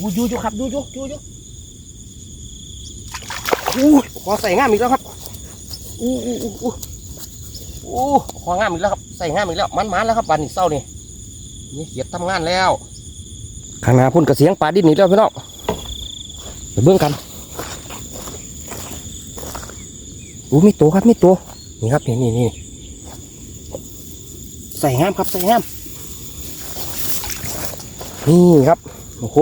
อู้ยูยูครับยูยูยูยูอู้ขอใส่ง่ามอีกแล้วครับอู้อู้อู้อู้อู้ของ่ามอีกแล้วครับใส่ง่ามอีกแล้วมันมันแล้วครับบานนี้เศร้านี่นี่เกียดทำงานแล้วข้างหน้าพุ่นกระเสียงปลาดิ้นนี่แล้วพี่น้องไปเบื้องกันอู้มีตัวครับมีตัวนี่ครับนี่นี่นี่ใส่ง่ามครับใส่ง่ามนี่ครับโอ้โห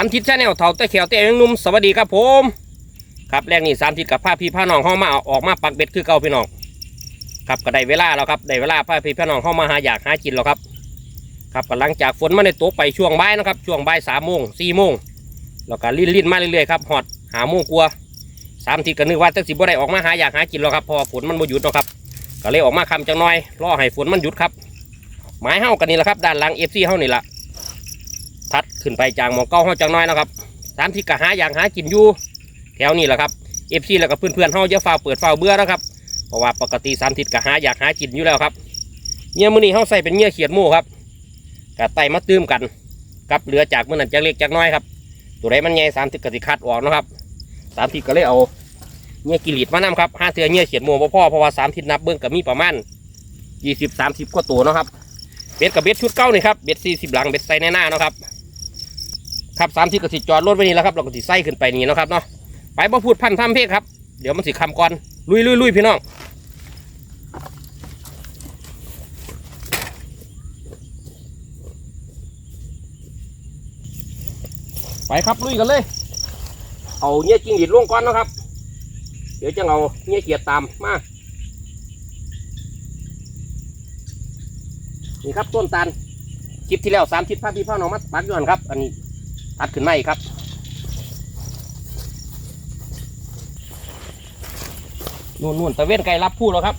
ามทิศชาแนลเถาตะเขียวเตะยังนุ่มสวัสดีครับผม ครับแรกนี่สามทิศกับผ้าพี่ผ้าน้องเข้ามาอออกมาปักเบ็ดคือเก่าพี่น้องครับก็ได้เวลาแล้วครับได้เวลาผ้าพี่ผ้าน้องเข้ามาหาอยากหากินแล้วครับ ครับกหลังจากฝนมาในตัวไปช่วงบ่ายนะครับ ช่วงบ่ายสามโมงสี่โมงแล้วก็ลิ้นลิ้นมาเรื่อยๆครับหอดหาโมงกลัวสามทิศก็นึกว่าจังสิบ่ได้ออกมาหาอยากหากินแล้วครับพราะว่าฝนมันบ่หยุดเนาะครับก็เลยออกมาคำจังน้อยรอให้ฝนมันหยุดครับไม้เฮากันนี่แหละครับด้านหลังเอฟซีเฮานี่แหละ ทัดขึ้นไปจากหมองเก้าห้องจังน้อยนะครับสามที่กะหาอย่างหากินอยู่แถวนี้แหละครับเอฟซีแล้วก็เพื่อนๆเฮาเยอะฟ้าเปิดฟ้าเบื่อแล้วครับเพราะว่าปกติสามทิศกะหาอยากหากินอยู่แล้วครับเงี้ยมือนี้เฮาใส่เป็นเงี้ยเขียดหมูครับกะไตมาตื้มกันกับเหลือจากมือนั้นจากเล็กจากน้อยครับตัวไหนมันใหญ่สามทิศกะสิคัดออกนะครับสามทิศก็เลยเอาเงี้ยกิริดมานำครับห้าเทือเงี้ยเขียดหมูบ่พ่อเพราะว่าสามทิศนับเบิ้องก็มีประมาณยี่สิบสามสิบกว่าตัวนะครับเบ็ดกับเบ็ดชุดเก้านี่ครับเบ็ดสี่สิบหลังเบ็ดใส่ในหน้านะครับ ครับสามที่กสิจอดรถไว้นี่แล้วครับเราก็สิไส้ขึ้นไปนี่นะครับเนาะไปบ่พูดพันทำเพศครับ เดี๋ยวมันสิคำก่อนลุยลุยลุยพี่น้องไปครับลุยกันเลย เอาเงี้ยจริงหลีดลงก่อนนะครับ เดี๋ยวจะเอาเงี้ยเกียรตามมานี่ครับต้นตาลคลิปที่แล้วสามทิศพาพี่พ่อน้องมาปักยู่นั่นครับ อันนี้ ตัดขึ้นมาอีกครับ นู่นนู่นตะเวนไก่รับผู้แล้วครับ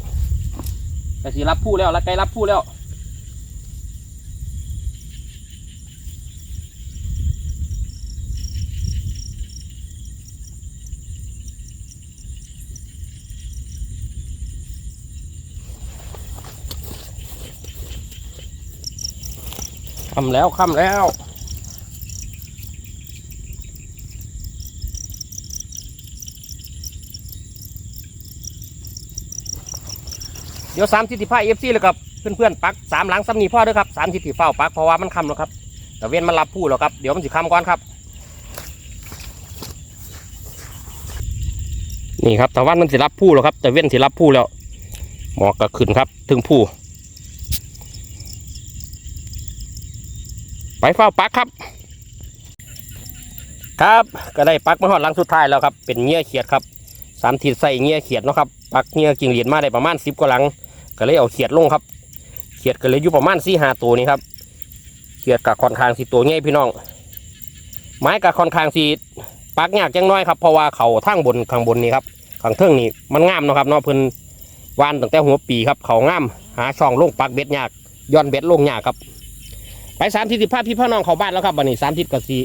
แต่สีรับผู้แล้วแล้วไก่รับผู้แล้วค่ำแล้วค่ำแล้ว ดี๋ยวสามทิศที่ผ้าเอฟซีเลยครับเพื่อนๆปักสามหลังซ้ำนีพ่อเด้วยครับสามทิศที่เฝ้าปักเพราะว่ามันคำแล้วครับแต่เว้นมันรับผู้แล้วครับเดี๋ยวมันสิคำก่อนครับ นี่ครับแต่วันมันสิรับผู้แล้วครับ แต่เว้นสิรับผู้แล้วหมอกก็ขึ้นครับ ถึงผู้ไปเฝ้าปักครับ ครับก็ได้ปักมาหอดหลังสุดท้ายแล้วครับเป็นเงี้ยเขียดครับสามทิศใส่เงี้ยเขียดเนาะครับปักเงี้ยกิ่งเหรียญมาได้ประมาณสิบกว่าหลัง ก็เลยเอาเขียดลงครับ เขียดก็เลยอยู่ประมาณสี่ห้าตัวนี้ครับ เขียดกับค่อนข้างสีตัวง่ายพี่น้อง ไม้กับค่อนข้างสีปักยากจังน้อยครับเพราะว่าเขาทั้งบนข้างบนนี่ครับข้างเทิงนี่มันงามนะครับเนาะเพิ่นวานตั้งแต่หัวปีครับเขางามหาช่องลงปักเบ็ดยากย้อนเบ็ดลงยากครับ ไปสามทิศสิพาพี่พ่อน้องเขาบ้านแล้วครับวันนี้สามทิศก็สี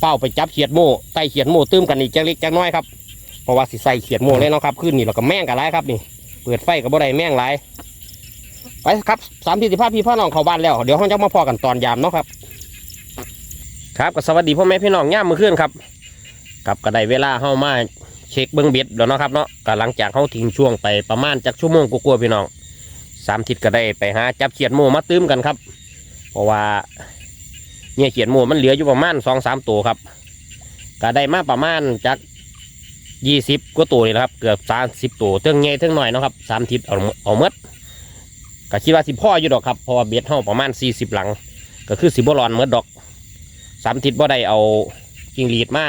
เฝ้าไปจับเขียดโม่ไต่เขียดโม่ตื้มกันอีกจังเล็กจังน้อยครับเพราะว่าสิใส่เขียดโม่เลยเนาะครับขึ้นนี่เราก็แม่งกันไรครับนี่ เปิดไฟกับบ่ได้แม่งหลายไปครับสามที่สิบห้าพี่พ่อน้องเข้าบ้านแล้วเดี๋ยวเขาจะมาพอกันตอนยามเนาะครับ ครับก็สวัสดีพ่อแม่พี่น้องย่ามมือขึ้นครับกับก็ได้เวลาเข้ามาเช็คเบิ้องเบ็ดแล้วเนาะครับเนาะก็หลังจากเขาทิ้งช่วงไปประมาณจากชั่วโมงกว่าๆพี่น้องสามทิศก็ได้ไปหาจับเขียดโมมาตื้มกันครับ เพราะว่าเนี่ยเขียดโมมันเหลืออยู่ประมาณสองสามตัวครับก็ได้มาประมาณจาก ยี่สิบกว่าตัวนี่แหละครับ เกือบสามสิบตัวเทิงใหญ่เทิงหน่อยนะครับสามทิศเอาเอาเมดก็คิดว่าสิพ่ออยู่ดอกครับพราะว่าเบ็ดเฮาประมาณสี่สิบหลัง ก็คือสิบรอนเมดดอกสามทิศบ่ได้เอาจิงหรีดมา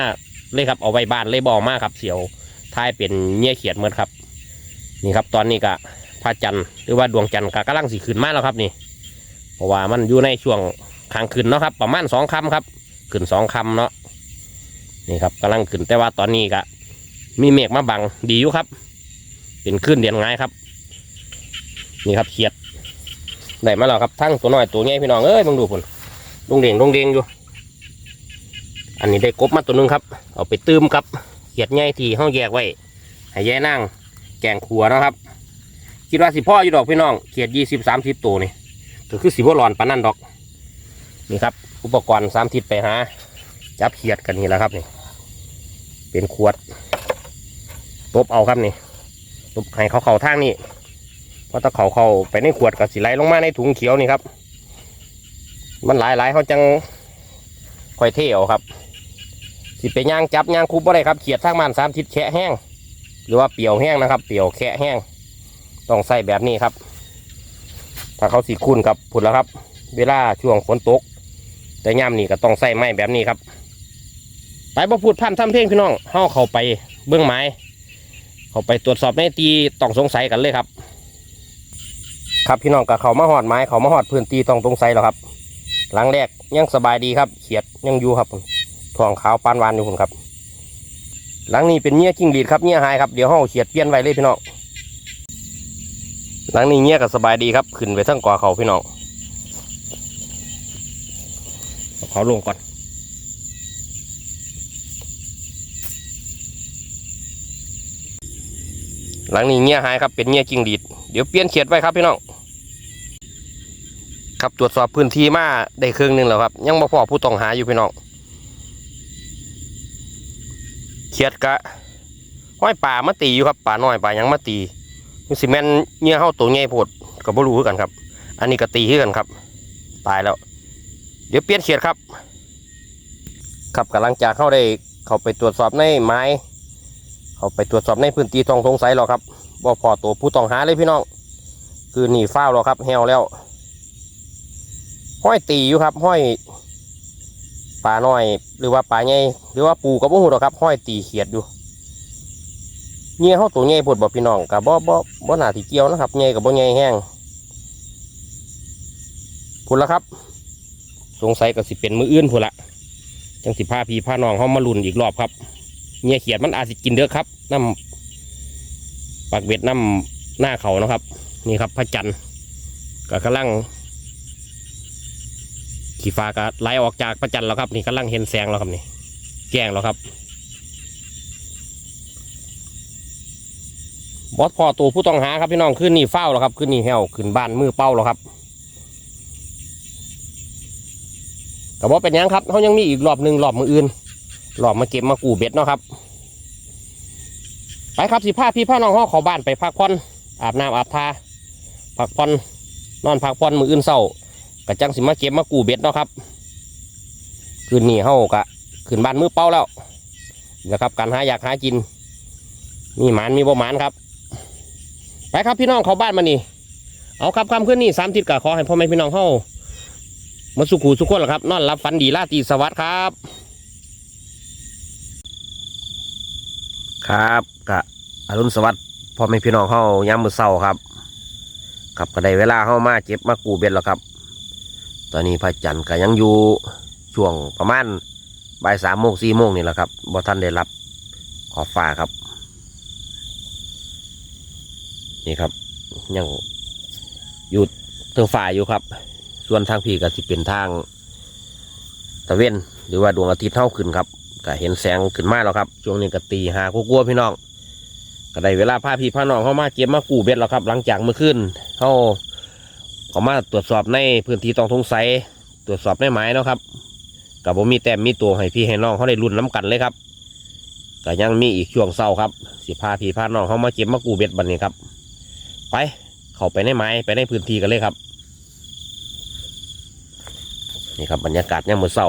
เลยครับเอาไว้บ้านเลยบอมากครับเสียวท้ายเป็นเงี้ยเขียดเมดครับ นี่ครับ ตอนนี้ก็พระจันทร์หรือว่าดวงจันทร์ก็กำลังสีขึ้นมาแล้วครับนี่ เพราะว่ามันอยู่ในช่วงขางขึ้นเนาะครับ ประมาณสองคำครับขึ้นสองคำเนาะนี่ครับกำลังขึ้นแต่ว่าตอนนี้ก็ มีเมฆมาบังดีอยู่ครับ เป็นขึ้นเดียนง่ายครับ นี่ครับเขียดได้มาแล้วครับทั้งตัวน้อยตัวใหญ่พี่น้องเอ้ยมึงดูผลดงเด่งดงเด่งอยู่ อันนี้ได้กบมาตัวนึงครับ เอาไปตื้มครับเขียดใหญ่ที่ห้องแยกไว้ให้แย่นั่งแกงขัวนะครับคิดว่าสิพ่ออยู่ดอกพี่น้องเขียดยี่สิบสามสิบตัวนี่ก็คือสิบ่หลอนปานนั่นดอกนี่ครับ อุปกรณ์สามทิศไปหาจับเขียดกันนี่แหละครับนี่เป็นขวด ตบเอาครับนี่ตบให้เขาเข่าทางนี่เพราะถ้าเขาเข้าไปในขวดก็สิไหลลงมาในถุงเขียวนี่ครับ มันหลายหลายๆเขาจังค่อยเที่ยวครับ สิไปย่างจับย่างคุบอะไรครับเขียดทางบ้านสามทิศแคะแห้ง หรือว่าเปียวแห้งนะครับ เปียวแคะแห้ง ต้องใส่แบบนี้ครับ ถ้าเขาสีคุ้นกับผุดแล้วครับ เวลาช่วงฝนตก แต่ย่ำนี่ก็ต้องใส่ไม้แบบนี้ครับ ไปบ่พูดพันทำเพลงพี่น้องเฮาเข้าไปเบื้องไม้ เข้าไปตรวจสอบในตีต้องสงสัยกันเลยครับ ครับพี่น้องกับเขามาหอดไม้เขามาหอดพื้นตีต้องสงสัยแล้วครับ หลังแรกยังสบายดีครับเขียดยังอยู่ครับทองขาวปานวานอยู่คุณครับ หลังนี้เป็นเงี้ยจิ้งหรีดครับเงี้ยหายครับเดี๋ยวเฮาเขียดเปลี่ยนไว้เลยพี่น้องหลังนี้เงี้ยก็สบายดีครับขึ้นไปทั้งก่อเขาพี่น้องเอาเขาลงก่อน หลังนี้เงี้ยหายครับเป็นเงี้ยจิงหรีดเดี๋ยวเปลี่ยนเขียดไว้ครับพี่น้องครับตรวจสอบพื้นที่มาได้ครึ่งหนึงแล้วครับ ยังบ่พอผู้ต้องหาอยู่พี่น้องเขียดกะห้อยป่ามาตีอยู่ครับป่าน้อยป่ายังมาตีมันสิแมนเงี้ยเฮาตัวใหญ่โพดก็บ่รู้คือกันครับ อันนี้ก็ตีคือกันครับ ตายแล้ว เดี๋ยวเปลี่ยนเขียดครับ ครับกำลังจากเข้าได้เข้าไปตรวจสอบในไม้ เขาไปตรวจสอบในพื้นที่ต้องสงสัยหรอกครับบ่พอตัวผู้ต้องหาเลยพี่น้อง คือหนีฟ้าวแล้วครับแหวแล้ว ห้อยตีอยู่ครับ ห้อยปลาน้อย หรือว่าปลาใหญ่หรือว่าปูกับหูหรอกครับ ห้อยตีเขียดอยู่เงี้ยเขาตัวใหญ่ปวดบอกพี่น้องกับบ่บ่บ่หนาที่เกี่ยวนะครับใหญ่กับบ่ใหญ่แห้งพูดแล้วครับ สงสัยก็สิเป็นมืออื่นพูดละจังสิพาพี่พาน้องเขามาลุนอีกรอบครับ เงี้ยเขียดมันอาจจะกินเด้อครับน้ำปากเบ็ดน้ำหน้าเขานะครับ นี่ครับพระจันทร์ก็กำลังขี่ฟ้าก็ไหลออกจากพระจันทร์แล้วครับ นี่กำลังเห็นแสงแล้วครับนี่แจ้งแล้วครับบอสพอตัวผู้ต้องหาครับพี่น้องขึ้นนี่เฝ้าแล้วครับขึ้นนี่แหวขึ้นบ้านมือเป้าแล้วครับก็บอกเป็นยังครับเขายังมีอีกรอบหนึ่งรอบมืออื่น หลอกมาเก็บมากูเบ็ดเนาะครับ ไปครับสิพาพี่พาน้องห้อเขาบ้านไปพักผ่อนอาบน้ำอาบทาพักผ่อนนอนพักผ่อนมืออื่นเศร้ากะจังสิมาเก็บมากูเบ็ดเนาะครับ คืนนี้เฮากะขึ้นบ้านมือเป้าแล้วนะครับการหาอยากหากิน มีหมานมีบ่หมานครับ ไปครับพี่น้องเขาบ้านมานี่เอาครับคำขึ้นนี่สามทิศกะขอให้พ่อแม่พี่น้องเฮามาสุขูสุขคนละครับ นอนรับฝันดีราตรีสวัสดิ์ครับ ครับกะอรุณสวัสดิ์พ่อแม่พี่น้องเข้ายามมือเศร้าครับครับก็ได้เวลาเข้ามาเจ็บมากูเบ็ดแล้วครับ ตอนนี้พระจันทร์ก็ยังอยู่ช่วงประมาณบ่ายสามโมงสี่โมงนี่แหละครับบ่ท่านได้รับขอบฟ้าครับ นี่ครับยังอยู่เทิงฝ่าอยู่ครับ ส่วนทางพี่ก็จะเป็นทางตะเวนหรือว่าดวงอาทิตย์เท่าขึ้นครับ ก็เห็นแสงขึ้นมาแล้วครับ ช่วงนี้ก็ตีหากลัวๆพี่น้องก็ได้เวลาพาพี่พาน้องเข้ามาเก็บมากู้เบ็ดแล้วครับ หลังจากเมื่อคืนเขาเขามาตรวจสอบในพื้นที่ต้องสงสัยตรวจสอบในหมายเนะครับกับผมมีแต้มมีตัวให้พี่ให้น้องเขาได้รุ่นน้ำกันเลยครับก็ยังมีอีกช่วงเศร้าครับ สิพาพี่พาน้องเขามาเก็บมากู้เบ็ดบันนี้ครับ ไปเข้าไปในไม้ไปในพื้นที่กันเลยครับ นี่ครับบรรยากาศเนี่ยามมือเศร้า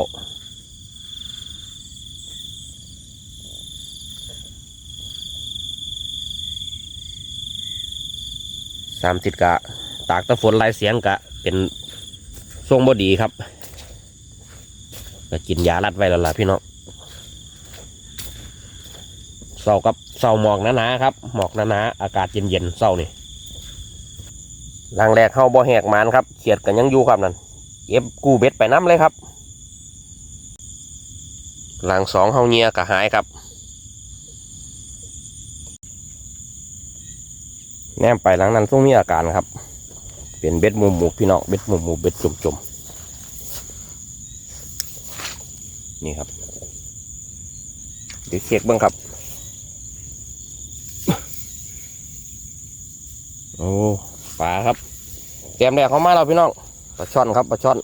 สามสิบกะ ตากตะฝนลายเสียงกะ เป็นทรงบดีครับก็กินยาลัดไว้แล้วล่ะพี่น้องเศร้ากับเศร้าหมอกหนาๆครับ หมอกหนาๆอากาศเย็นๆเศร้านี่หลังแรกเข้าบ่อแหกมานครับเขียดกันยังอยู่ครับนั่นเก็บกู้เบ็ดไปน้ำเลยครับหลังสองเฮาเงียกะหายครับ แนมไปหลังนั้นต้องมีอาการครับ เป็นเบ็ดหมูหมูพี่น้องเบ็ดหมูหมูเบ็ดจุ่มจุ่มนี่ครับ เดี๋ยวเช็คบ้างครับ โอ้ปลาครับแกมแดกเขามาแล้วพี่น้องปลาช่อนครับปลาช่อน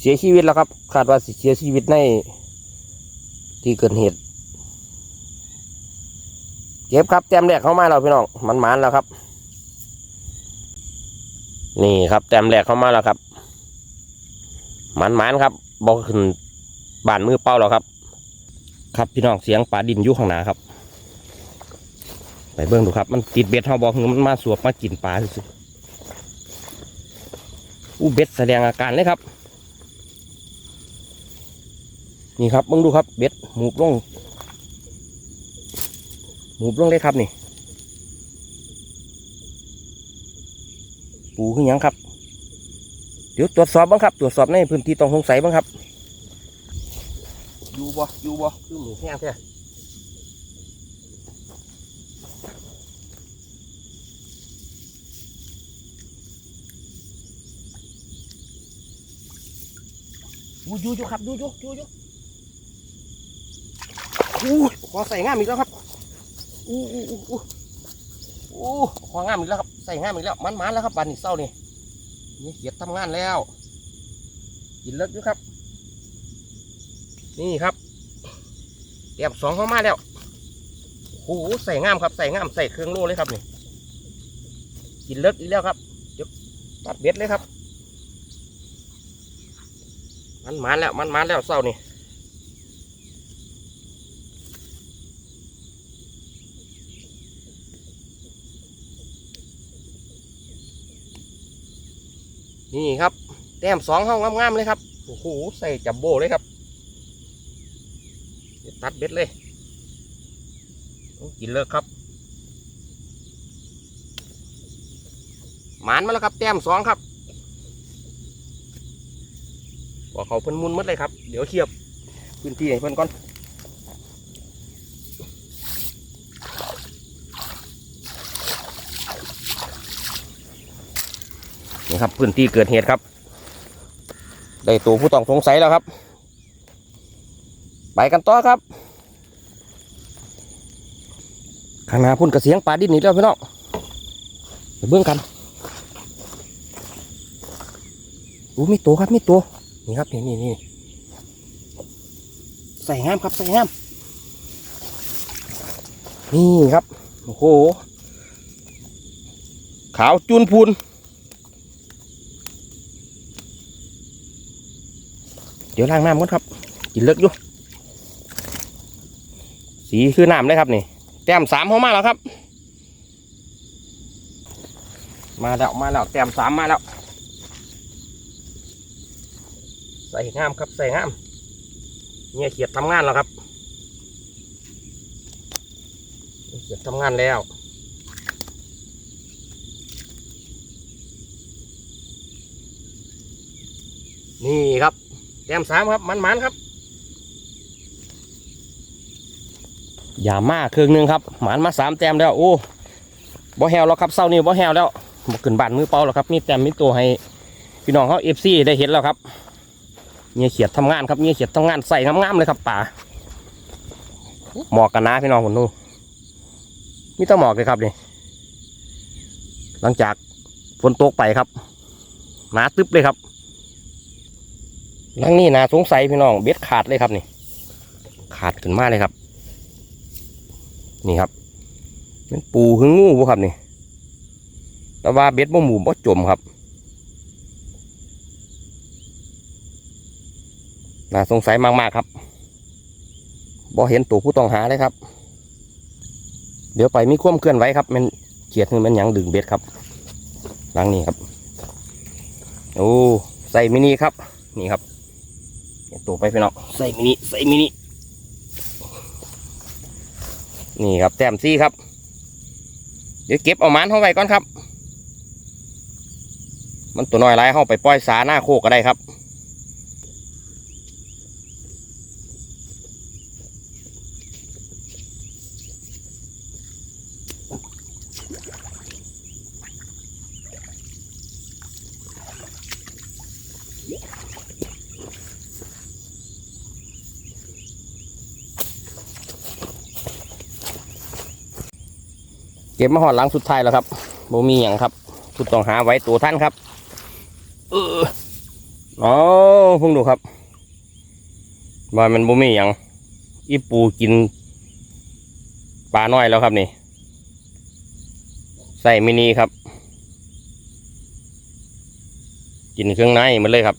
เสียชีวิตแล้วครับ คาดว่าเสียชีวิตในที่เกิดเหตุ เก็บครับแต้มแรกเข้ามาแล้วพี่น้องมันมันแล้วครับ นี่ครับแต้มแรกเข้ามาแล้วครับ มันมันครับบอกขึ้นบานมือเป้าแล้วครับ ครับพี่น้องเสียงปลาดินยู่ข้างหน้าครับไปเบิ่งดูครับมันติดเบ็ดเฮาบอกมันมาสวบมากินปลาสิอู้เบ็ดแสดงอาการเลยครับ นี่ครับเบิ่งดูครับเบ็ดหมูบลง หมูบลงเลยครับนี่ ปูขึ้นยังครับ เดี๋ยวตรวจสอบบ้างครับ ตรวจสอบในพื้นที่ต้องสงสัยบ้างครับ อยู่บ่อยู่บ่คือหมูแห้งแท้อยู่อยู่อยู่ครับอยู่อยู่อยู่อยู่อู้ยขอใส่ง่ามอีกแล้วครับ อู้อู้อู้อู้อู้ของงามอีกแล้วครับใส่งามอีกแล้วมันมันแล้วครับบันนี่เศร้านี่นี่เกียดทำงานแล้วกินเลิกอยู่ครับ นี่ครับเตรียมสองเข้ามาแล้วโอ้โหใส่งามครับใส่งามใส่เครื่องโล่เลยครับนี่กินเลิกอีกแล้วครับเดี๋ยวตัดเบ็ดเลยครับ มันมันแล้วมันมันแล้วเศร้านี่ นี่ครับ แต้มสองห้องงามๆเลยครับ โอ้โห ใส่จับโบเลยครับ ตัดเบ็ดเลย กินเลิกครับ หมานมาแล้วครับ แต้มสองครับบอกเขาเพิ่นมุนมัดเลยครับ เดี๋ยวเทียบพื้นที่ให้เพิ่นก่อน นี่ครับพื้นที่เกิดเหตุครับ ได้ตัวผู้ต้องสงสัยแล้วครับ ไปกันต่อครับข้างหน้าพุ่นกระเสียงปลาดิ้นนี่แล้วพี่น้องเบื้องกันอู้มีตัวครับมีตัวนี่ครับนี่นี่นี่ใส่งามครับใส่งามนี่ครับโอ้โหขาวจูนพูน เดี๋ยวล้างน้ำก่อนครับกินเลิกอยู่สีคือน้ำเลยครับนี่แต้มสามเข้ามาแล้วครับ มาแล้วมาแล้วแต้มสามมาแล้วใส่งามครับใส่งามเนี่ยเขียดทำงานแล้วครับเขียดทำงานแล้วนี่ครับ แต้มสามครับมันมันครับ อย่ามาเครื่องหนึงครับหมานมาสามแต้มแล้วโอ้บ่แฮวแล้วครับเศร้านี่บ่แฮวแล้วบ่ขึ้นบานมือเปล่าแล้วครับมีแต้มมีตัวให้พี่น้องเขาเอฟซีได้เห็นแล้วครับเนี่ยเขียดทำงานครับเนี่ยเขียดทำงานใส่งามๆเลยครับป่าหมอกกันนะพี่น้องผมดูมีต้องหมอกเลยครับนี่หลังจากฝนตกไปครับหนาตึ๊บเลยครับ ลังนี้นะสงสัยพี่น้องเบ็ดขาดเลยครับนี่ ขาดขึ้นมาเลยครับ นี่ครับเป็นปูหึงงูบ่ครับนี่ แต่ว่าเบ็ดบ่หมูบ่จมครับน่าสงสัยมากๆครับบ่เห็นตัวผู้ต้องหาเลยครับ เดี๋ยวไปมีความเคลื่อนไหวครับมันเขียดมันยังดึงเบ็ดครับหลังนี้ครับ โอ้ใส่มินิครับ นี่ครับ ตัวไปพี่น้องใส่มินิใส่มินินี่ครับแต้มซี่ครับ เดี๋ยวเก็บเอามันเข้าไปก่อนครับ มันตัวน้อยไรเข้าไปปล่อยสาหน้าโคกก็ได้ครับ ก็บมาหอดหลังสุดท้ายแล้วครับโบมีอย่างครับทุดต้องหาไว้ตัวท่านครับ เอออ๋อเพิ่งดูครับว่ามันโบมีอย่างอีปูกินปลาน้อยแล้วครับนี่ใส่มินิครับ กินเครื่องในมันเลยครับ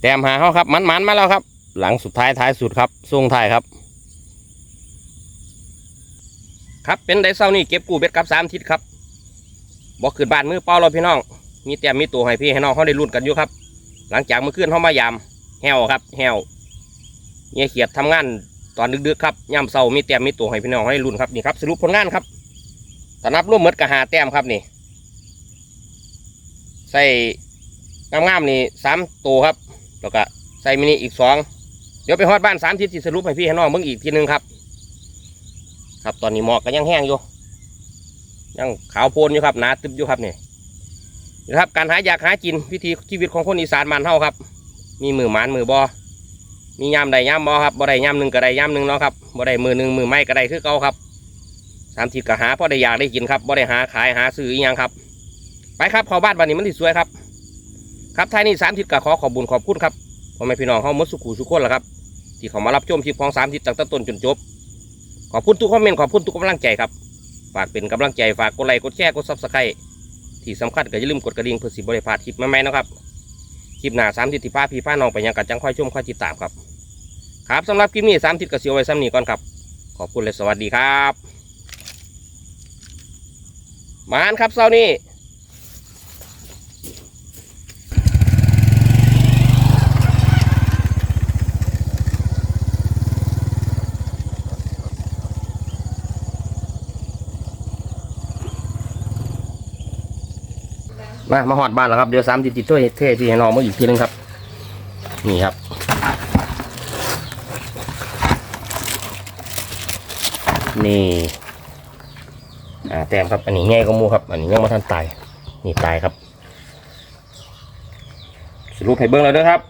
แต้มหาเขาครับมันๆมาแล้วครับ หลังสุดท้ายท้ายสุดครับส่งท้ายครับ ครับเป็นไดเซานี่เก็บกู้เบ็ดกับสามทิศครับบอกขึ้นบ้านมือเป้าเราพี่น้อง มีแต้มมีตัวให้พี่ให้น้องเขาได้รุ่นกันอยู่ครับ หลังจากเมื่อคืนเขามายามแหวครับแหวเงี้ยเขียดทำงานตอนดึกๆครับย่ำเศร้ามีแต้มมีตัวให้พี่น้องให้รุ่นครับนี่ครับสรุปผลงานครับตนับร่วมมดกระหาแต้มครับนี่ ใส่งามๆนี่สามตัวครับแล้วก็ใส่มินิอีกสองเดี๋ยวไปฮอดบ้านสามทิศสิสรุปให้พี่ให้น้องเบิ่งอีกทีหนึงครับ ครับตอนนี้หมอกก็ยังแห้งอยู่ยังขาวโพลนอยู่ครับหนาตึบอยู่ครับนี่นะครับการหาอยากหากินวิธีชีวิตของคนอีสานบ้านเฮาครับ มีมือหมานมือบอมียามใดยามบอครับบ่ได้ยามหนึ่งก็ได้ยามหนึ่งเนาะครับบ่ได้มือหนึ่งมือไม่ก็ได้คือเก่าครับสามทิศก็หาพอได้อยากได้กินครับบ่ได้หาขายหาซื้ออีหยังครับ ไปครับข้าบ้านบ้านนี้มันที่สวยครับ ครับท้ายนี้สามทิศก็ขอขอบบุญขอบคุณครับพ่อแม่พี่น้องเฮามดสุขุสุขคนละครับ ที่เขามารับชมคลิปของสามทิศตั้งแต่ต้นจนจบ ขอบคุณทุกคอมเมนต์ขอบคุณทุกกำลังใจครับ ฝากเป็นกำลังใจฝากกดไลค์กดแชร์กดซับสไครต์ที่สำคัญก็อย่าลืมกดกระดิ่งเพื่อสิบริพาทคลิปใหม่ๆนะครับคลิปหน้าสามทิศที่พาพี่พาน้องไปยังกัจังค่อยชมค่อยติดตามครับ ครับสำหรับคลิปนี้สามทิศก็เสียไว้ซ้ำนี้ก่อนครับ ขอบคุณและสวัสดีครับมานครับเช้านี้ มามาหอดบ้านแล้วครับเดี๋ยวสามติดติดช่วยเท่ที่ให้น้องมาอีกทีนึงครับ นี่ครับนี่อ่าแต้มครับอันนี้ง่ายก็มูครับ อันนี้ยังไม่ทันตายนี่ตายครับสรุปให้เบิ้งแล้วเด้อครับ